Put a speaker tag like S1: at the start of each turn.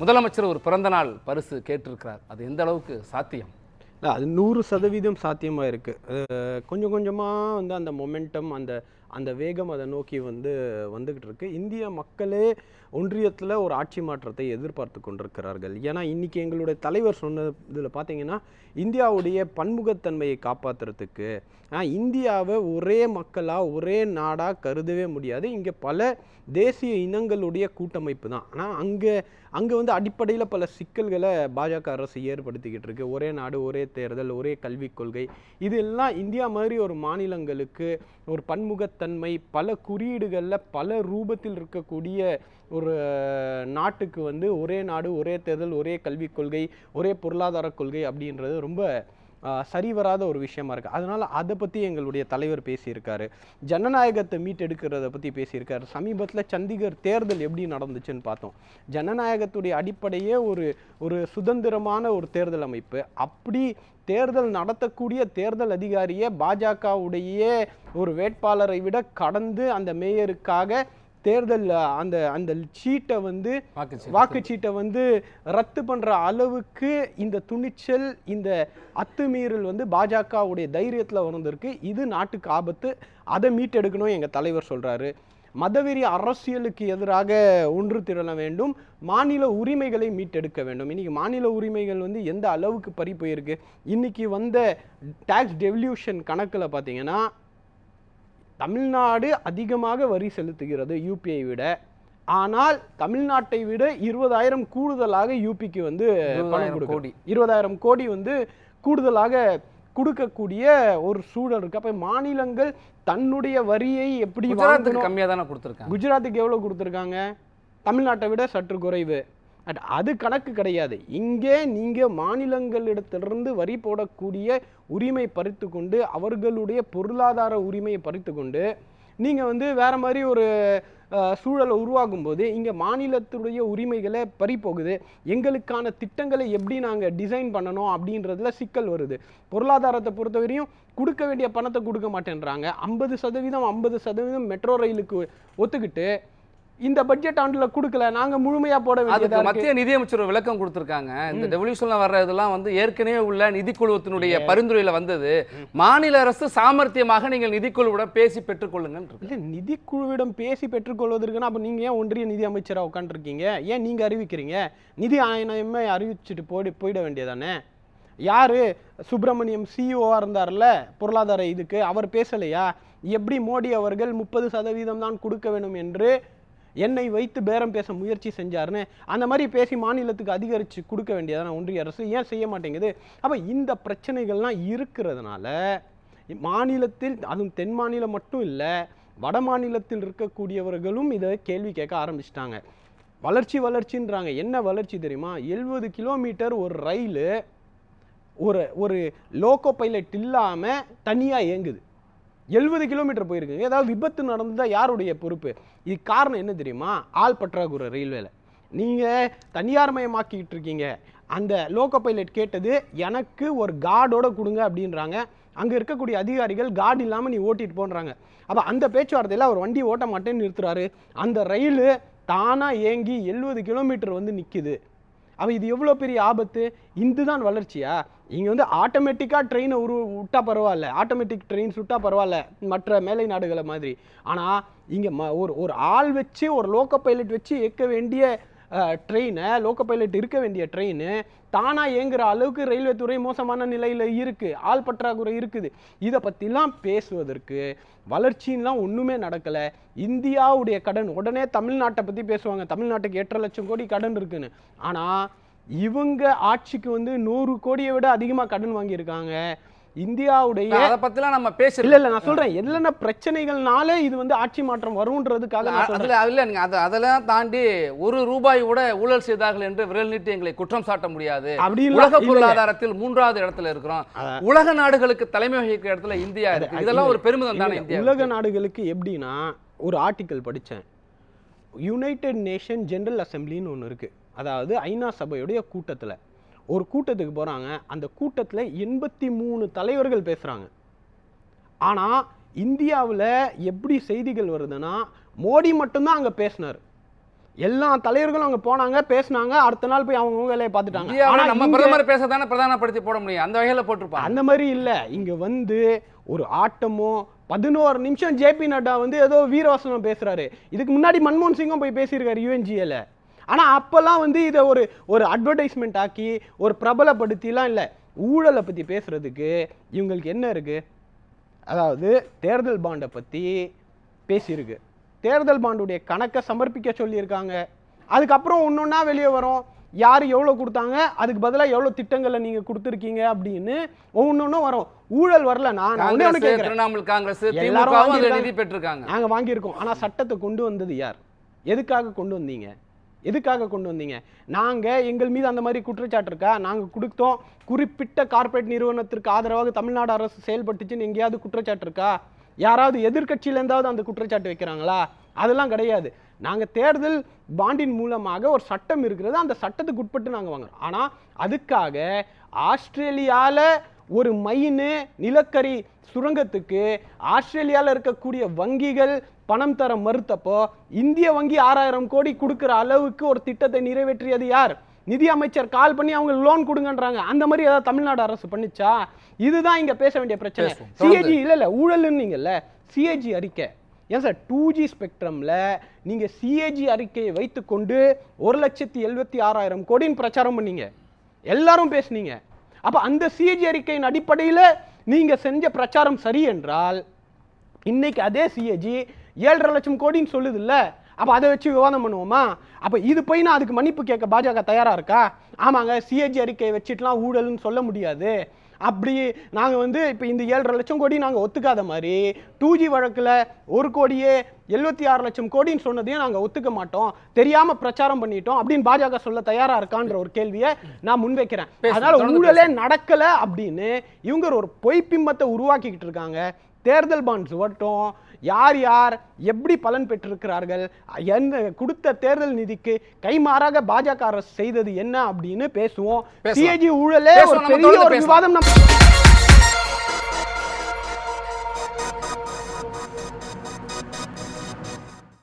S1: முதலமைச்சர் ஒரு பிறந்தநாள் பரிசு கேட்டிருக்கிறார். அது எந்த அளவுக்கு சாத்தியம்?
S2: இல்லை அது நூறு சதவீதம் சாத்தியமாக இருக்குது கொஞ்சம் கொஞ்சமாக வந்து அந்த மொமெண்டம் அந்த அந்த வேகம் அதை நோக்கி வந்து வந்துக்கிட்டு இருக்கு. இந்திய மக்களே ஒன்றியத்தில் ஒரு ஆட்சி மாற்றத்தை எதிர்பார்த்து கொண்டிருக்கிறார்கள். ஏன்னா இன்றைக்கி எங்களுடைய தலைவர் சொன்ன இதில் பார்த்தீங்கன்னா இந்தியாவுடைய பன்முகத்தன்மையை காப்பாற்றுறதுக்கு இந்தியாவை ஒரே மக்களாக ஒரே நாடாக கருதவே முடியாது. இங்கே பல தேசிய இனங்களுடைய கூட்டமைப்பு தான். ஆனால் அங்கே அங்கே வந்து அடிப்படையில் பல சிக்கல்களை பாஜக அரசு ஏற்படுத்திக்கிட்டு இருக்கு. ஒரே நாடு ஒரே தேர்தல் ஒரே கல்விக் கொள்கை. இதெல்லாம் இந்தியா மாதிரி ஒரு மாநிலங்களுக்கு ஒரு பன்முகத்தன்மை பல குறியீடுகளில் பல ரூபத்தில் இருக்கக்கூடிய ஒரு நாட்டுக்கு வந்து ஒரே நாடு ஒரே தேர்தல் ஒரே கல்விக் கொள்கை ஒரே பொருளாதார கொள்கை அப்படின்றது ரொம்ப சரிவராத ஒரு விஷயமா இருக்குது அதனால் அதை பற்றி எங்களுடைய தலைவர் பேசியிருக்காரு. ஜனநாயகத்தை மீட்டெடுக்கிறத பற்றி பேசியிருக்காரு. சமீபத்தில் சண்டிகர் தேர்தல் எப்படி நடந்துச்சுன்னு பார்த்தோம். ஜனநாயகத்துடைய அடிப்படையே ஒரு ஒரு சுதந்திரமான ஒரு தேர்தல் அமைப்பு. அப்படி தேர்தல் நடத்தக்கூடிய தேர்தல் அதிகாரியை பாஜகவுடைய ஒரு வேட்பாளரை விட கடந்து அந்த மேயருக்காக தேர்தல் அந்த அந்த சீட்டை வந்து
S1: வாக்குச்சீட்டு.
S2: வந்து ரத்து பண்ற அளவுக்கு இந்த துணிச்சல் இந்த அத்துமீறல் வந்து பாஜகவுடைய தைரியத்துல வந்திருக்கு இது நாட்டுக்கு ஆபத்து. அதை மீட்டெடுக்கணும் எங்க தலைவர் சொல்றாரு. மதவெறி அரசியலுக்கு எதிராக ஒன்று திரள வேண்டும். மாநில உரிமைகளை மீட்டெடுக்க வேண்டும். இன்னைக்கு மாநில உரிமைகள் வந்து எந்த அளவுக்கு பறி போயிருக்கு? இன்னைக்கு வந்த டாக்ஸ் டெவல்யூஷன் கணக்குல பார்த்தீங்கன்னா தமிழ்நாடு அதிகமாக வரி செலுத்துகிறது யூபிஐ விட. ஆனால் தமிழ்நாட்டை விட இருபதாயிரம் கூடுதலாக யூபிக்கு வந்து பணம்
S1: 20,000
S2: கொடுக்குது
S1: கோடி.
S2: இருபதாயிரம் கோடி வந்து கூடுதலாக கொடுக்கக்கூடிய ஒரு சூழல் இருக்கு. அப்ப மாநிலங்கள் தன்னுடைய வரியை எப்படி
S1: குஜராத்துக்கு
S2: வாங்கணும்?
S1: கம்மியா தானே கொடுத்துருக்காங்க.
S2: குஜராத்துக்கு எவ்வளவு கொடுத்துருக்காங்க? தமிழ்நாட்டை விட சற்று குறைவு. அட் அது கணக்கு கிடையாது. இங்கே நீங்கள் மாநிலங்களிடத்திலிருந்து வரி போடக்கூடிய உரிமை பறித்து கொண்டு அவர்களுடைய பொருளாதார உரிமையை பறித்து கொண்டு நீங்கள் வந்து வேறு மாதிரி ஒரு சூழலை உருவாக்கும் போது இங்கே மாநிலத்துடைய உரிமைகளை பறி போகுது. எங்களுக்கான திட்டங்களை எப்படி நாங்கள் டிசைன் பண்ணணும் அப்படின்றதுல சிக்கல் வருது. பொருளாதாரத்தை பொறுத்தவரையும் கொடுக்க வேண்டிய பணத்தை கொடுக்க மாட்டேன்றாங்க. ஐம்பது சதவீதம் ஐம்பது சதவீதம் மெட்ரோ ரயிலுக்கு ஒத்துக்கிட்டு இந்த பட்ஜெட் ஆண்டுல கொடுக்கல. நாங்க முழுமையா போட வேண்டியதா
S1: மத்திய நிதியமைச்சர் விளக்கம் கொடுத்திருக்காங்க. இந்த டெவல்யூஷன்ல வர்ற இதெல்லாம் வந்து ஏற்கனவே உள்ள நிதிக்குழுவத்தினுடைய பரிந்துரையில வந்தது. மாநில அரசு சாமர்த்தியமாக நீங்கள் நிதிக்குழுவுடன் பேசி பெற்றுக்கொள்ளுங்கள்.
S2: இல்ல நிதிக்குழுவிடம் பேசி பெற்றுக்கொள்வதற்குன்னா அப்ப நீங்க ஏன் ஒன்றிய நிதி அமைச்சரா உட்காந்துருக்கீங்க ஏன் நீங்க அறிவிக்கிறீங்க? நிதி ஆணையமே அறிவிச்சுட்டு போய் போயிட வேண்டியதானே? யாரு? சுப்பிரமணியம் சிஇஓவா இருந்தார்ல பொருளாதார இதுக்கு. அவர் பேசலையா? எப்படி மோடி அவர்கள் முப்பது சதவீதம் தான் கொடுக்க வேண்டும் என்று என்னை வைத்து பேரம் பேச முயற்சி செஞ்சாருன்னு அந்த மாதிரி பேசி மாநிலத்துக்கு அதிகரித்து கொடுக்க வேண்டியதான ஒன்றிய அரசு. ஏன் செய்ய மாட்டேங்குது? அப்போ இந்த பிரச்சனைகள்லாம் இருக்கிறதுனால மாநிலத்தில் அதுவும் தென் மாநிலம் மட்டும் இல்லை வட மாநிலத்தில் இருக்கக்கூடியவர்களும் இதை கேள்வி கேட்க ஆரம்பிச்சிட்டாங்க. வளர்ச்சி வளர்ச்சின்றாங்க. என்ன வளர்ச்சி தெரியுமா? எழுபது கிலோமீட்டர் ஒரு ரயிலு ஒரு ஒரு லோக்கோ பைலட் இல்லாமல் தனியாக இயங்குது. எழுபது கிலோமீட்டர் போயிருக்குங்க ஏதாவது விபத்து நடந்ததா யாருடைய பொறுப்பு? இது காரணம் என்ன தெரியுமா? ஆள் பற்றாக்குறை ரயில்வேல. நீங்கள் தனியார்மயமாக்கிட்டு இருக்கீங்க. அந்த லோக்கோ பைலட் கேட்டது எனக்கு ஒரு கார்டோட கொடுங்க அப்படின்றாங்க. அங்கே இருக்கக்கூடிய அதிகாரிகள் கார்டு இல்லாமல் நீ ஓட்டிட்டு போன்றாங்க. அப்போ அந்த பேச்சுவார்த்தையில் அவர் வண்டி ஓட்ட மாட்டேன்னு நிறுத்துறாரு. அந்த ரயில் தானாக ஏங்கி எழுபது கிலோமீட்டர் வந்து நிற்குது அப்போ இது எவ்வளோ பெரிய ஆபத்து? இதுதான் வளர்ச்சியா? இங்கே வந்து ஆட்டோமேட்டிக்காக ட்ரெயினை உரு விட்டா பரவாயில்ல. ஆட்டோமேட்டிக் ட்ரெயின்ஸ் விட்டா பரவாயில்ல. மற்ற மேலை நாடுகளை மாதிரி. ஆனால் இங்கே ம ஒரு ஒரு ஆள் வச்சு ஒரு லோக்கோ பைலட் வச்சு இயக்க வேண்டிய ட்ரெயினை லோக்கோ பைலட் இருக்க வேண்டிய ட்ரெயின் தானாக இயங்குற அளவுக்கு ரயில்வே துறை மோசமான நிலையில் இருக்குது ஆள் பற்றாக்குறை இருக்குது. இதை பற்றிலாம் பேசுவதற்கு வளர்ச்சின்லாம் ஒன்றுமே நடக்கலை. இந்தியாவுடைய கடன் உடனே தமிழ்நாட்டை பற்றி பேசுவாங்க. தமிழ்நாட்டுக்கு எட்டரை லட்சம் கோடி கடன் இருக்குன்னு. ஆனால் இவங்க ஆட்சிக்கு வந்து நூறு கோடியை விட அதிகமாக கடன் வாங்கியிருக்காங்க. இந்தியாவுடைய
S1: அதை பத்திலாம் நம்ம பேசல
S2: இல்ல இல்ல நான் சொல்றேன். என்னென்ன பிரச்சனைகள்னால இது வந்து ஆட்சி மாற்றம் வரும்ன்றதுக்காக
S1: அதுல அதுல நீங்க அதை அதெல்லாம் தாண்டி ஒரு ரூபாய் கூட ஊழல் செய்தார்கள் என்று விரல் நீட்டி எங்களை குற்றம் சாட்ட முடியாது.
S2: அப்படி
S1: உலக. பொருளாதாரத்தில் மூன்றாவது இடத்துல இருக்கிறோம். உலக நாடுகளுக்கு தலைமை வகிக்கிற இடத்துல இந்தியா இருக்கு. இதெல்லாம் ஒரு பெருமிதம் தானே
S2: உலக நாடுகளுக்கு எப்படின்னா ஒரு ஆர்டிக்கல் படிச்சேன். யுனைடெட் நேஷன் ஜெனரல் அசெம்பிளின்னு ஒன்று இருக்கு. அதாவது ஐநா சபையுடைய கூட்டத்துல. ஒரு கூட்டத்துக்கு போறாங்க. அந்த கூட்டத்துல எண்பத்தி மூணு தலைவர்கள் பேசுறாங்க. ஆனா இந்தியாவுல எப்படி செய்திகள் வருதுன்னா மோடி மட்டும்தான் அங்க பேசினார். எல்லா தலைவர்களும் அங்க போனாங்க பேசுனாங்க அடுத்த நாள் போய் அவங்க வேலையை பார்த்துட்டாங்க. ஆனா
S1: நம்ம பிரதமர் பேசத்தானே பிரதானப்படுத்தி போட முடியும்? அந்த வகையில போட்டிருப்பாங்க.
S2: அந்த மாதிரி இல்ல. இங்க வந்து ஒரு ஆட்டமோ பதினோரு நிமிஷம் ஜேபி நட்டா வந்து ஏதோ வீரவசனம் பேசுறாரு. இதுக்கு முன்னாடி மன்மோகன் சிங்கும் போய் பேசியிருக்காரு யூஎன்ஜிஏல ஆனா அப்பெல்லாம் வந்து இதை ஒரு ஒரு அட்வர்டைஸ்மெண்ட் ஆக்கி ஒரு பிரபலப்படுத்திலாம் இல்ல. ஊழலை பத்தி பேசுறதுக்கு இவங்களுக்கு என்ன இருக்கு? அதாவது தேர்தல் பாண்டை பத்தி பேசியிருக்கு. தேர்தல் பாண்டுடைய கணக்கை சமர்ப்பிக்க சொல்லியிருக்காங்க. அதுக்கப்புறம் ஒன்றொன்னா வெளியே வரும். யார் எவ்வளோ கொடுத்தாங்க? அதுக்கு பதிலாக எவ்வளோ திட்டங்களை நீங்கள் கொடுத்துருக்கீங்க அப்படின்னு ஒவ்வொன்றும் வரும். ஊழல் வரலனா நான்
S1: திரிணாமுல் காங்கிரஸ்
S2: எல்லாரும்.
S1: நிதி பெற்றிருக்காங்க.
S2: நாங்கள் வாங்கியிருக்கோம். ஆனால் சட்டத்தை கொண்டு வந்தது யார்? எதுக்காக கொண்டு வந்தீங்க? எதுக்காக கொண்டு வந்தீங்க? நாங்கள் எங்கள் மீது அந்த மாதிரி குற்றச்சாட்டு இருக்கா? நாங்கள் கொடுத்தோம். குறிப்பிட்ட கார்ப்பரேட் நிறுவனத்திற்கு ஆதரவாக தமிழ்நாடு அரசு செயல்பட்டுச்சுன்னு எங்கேயாவது குற்றச்சாட்டு இருக்கா? யாராவது எதிர்கட்சியிலேருந்தாவது அந்த குற்றச்சாட்டு வைக்கிறாங்களா? அதெல்லாம் கிடையாது. நாங்கள் தேர்தல் பாண்டின் மூலமாக ஒரு சட்டம் இருக்கிறது. அந்த சட்டத்துக்கு உட்பட்டு நாங்கள் வாங்குறோம். ஆனால் அதுக்காக ஆஸ்திரேலியாவில் ஒரு மைனு நிலக்கரி சுரங்கத்துக்கு ஆஸ்திரேலியாவில் இருக்கக்கூடிய வங்கிகள் பணம் தர மறுத்தப்போ இந்திய வங்கி ஆறாயிரம் கோடி கொடுக்கிற அளவுக்கு ஒரு திட்டத்தை நிறைவேற்றியது யார்? நிதி அமைச்சர் கால் பண்ணி அவங்க லோன் கொடுங்கன்றாங்க. அந்த மாதிரி ஏதாவது தமிழ்நாடு அரசு பண்ணுச்சா? இதுதான் இங்க பேச வேண்டிய பிரச்சனை. சிஏஜி இல்ல இல்ல ஊழல்னீங்கல்ல சிஏஜி அறிக்கை. ஏன் சார்? டூ ஜி ஸ்பெக்ட்ரம்ல நீங்க சிஏஜி அறிக்கையை வைத்துக்கொண்டு ஒரு லட்சத்தி எழுபத்தி ஆறாயிரம் கோடின்னு பிரச்சாரம் பண்ணீங்க. எல்லாரும் பேசுனீங்க. அப்ப அந்த சிஏஜி அறிக்கையின் அடிப்படையில நீங்க செஞ்ச பிரச்சாரம் சரி என்றால் இன்னைக்கு அதே சிஏஜி ஏழரை லட்சம் கோடின்னு சொல்லுது இல்ல அப்ப அதை வச்சு விவாதம் பண்ணுவோமா? அப்ப இது போய் நான் அதுக்கு மன்னிப்பு கேட்க பாஜக தயாரா இருக்கா? ஆமாங்க சிஏஜி அறிக்கையை வச்சுட்டுலாம் ஊழல்னு சொல்ல முடியாது. அப்படி நாங்க வந்து இப்ப இந்த ஏழரை லட்சம் கோடி நாங்க ஒத்துக்காத மாதிரி டூ ஜி வழக்குல ஒரு கோடியே எழுபத்தி ஆறு லட்சம் கோடின்னு சொன்னதையும் நாங்க ஒத்துக்க மாட்டோம். தெரியாம பிரச்சாரம் பண்ணிட்டோம் அப்படின்னு பாஜக சொல்ல தயாரா இருக்கான்ற ஒரு கேள்வியை நான் முன்வைக்கிறேன். அதனால ஊழலே நடக்கல அப்படின்னு இவங்க ஒரு பொய்ப்பிம்பத்தை உருவாக்கிக்கிட்டு இருக்காங்க. தேர்தல் பாண்ட்ஸ் வரட்டும் யார் யார் எப்படி பலன் பெற்றிருக்கிறார்கள் என்ன கொடுத்த தேர்தல் நிதிக்கு கைமாறாக பாஜக அரசு செய்தது என்ன அப்படின்னு பேசுவோம். சிஏஜி ஊழலே ஒரு பெரிய ஒரு. விவாதம் நம்ம